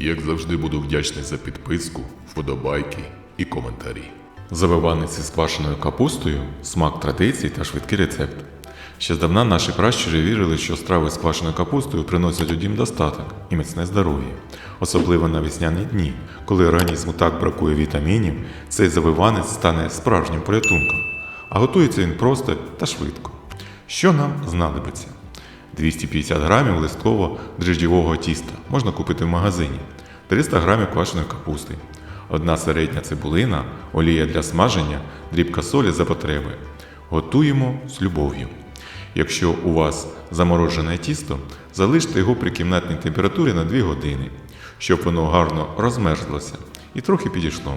Як завжди буду вдячний за підписку, вподобайки і коментарі. Завиваниці з квашеною капустою смак традицій та швидкий рецепт. Ще здавна наші пращури вірили, що страви з квашеною капустою приносять у дім достаток і міцне здоров'я. Особливо на весняні дні, коли організму так бракує вітамінів, цей завиванець стане справжнім порятунком. А готується він просто та швидко. Що нам знадобиться? 250 грамів листково дріждєвого тіста можна купити в магазині, 300 грамів квашеної капусти, одна середня цибулина, олія для смаження, дрібка солі за потреби. Готуємо з любов'ю. Якщо у вас заморожене тісто, залиште його при кімнатній температурі на 2 години, щоб воно гарно розмерзлося і трохи підійшло.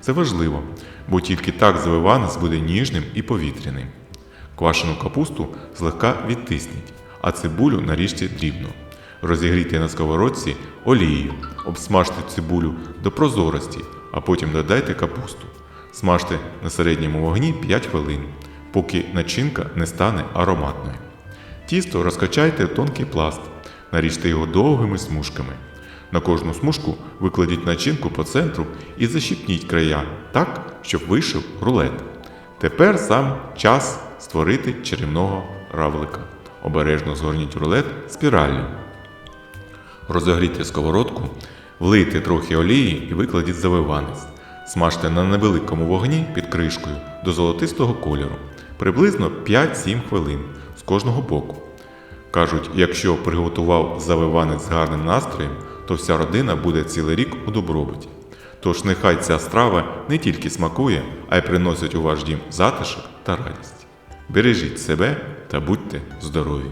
Це важливо, бо тільки так завиванець буде ніжним і повітряним. Квашену капусту злегка відтисніть, а цибулю наріжте дрібно. Розігрійте на сковородці олією, обсмажте цибулю до прозорості, а потім додайте капусту. Смажте на середньому вогні 5 хвилин, поки начинка не стане ароматною. Тісто розкачайте в тонкий пласт, наріжте його довгими смужками. На кожну смужку викладіть начинку по центру і защіпніть края так, щоб вийшов рулет. Тепер сам час створити чарівного равлика. Обережно згорніть рулет спіраллю. Розогрійте сковородку, влийте трохи олії і викладіть завиванець. Смажте на невеликому вогні під кришкою до золотистого кольору, приблизно 5-7 хвилин з кожного боку. Кажуть, якщо приготував завиванець з гарним настроєм, то вся родина буде цілий рік у добробуті. Тож нехай ця страва не тільки смакує, а й приносить у ваш дім затишок та радість. Бережіть себе та будьте здорові!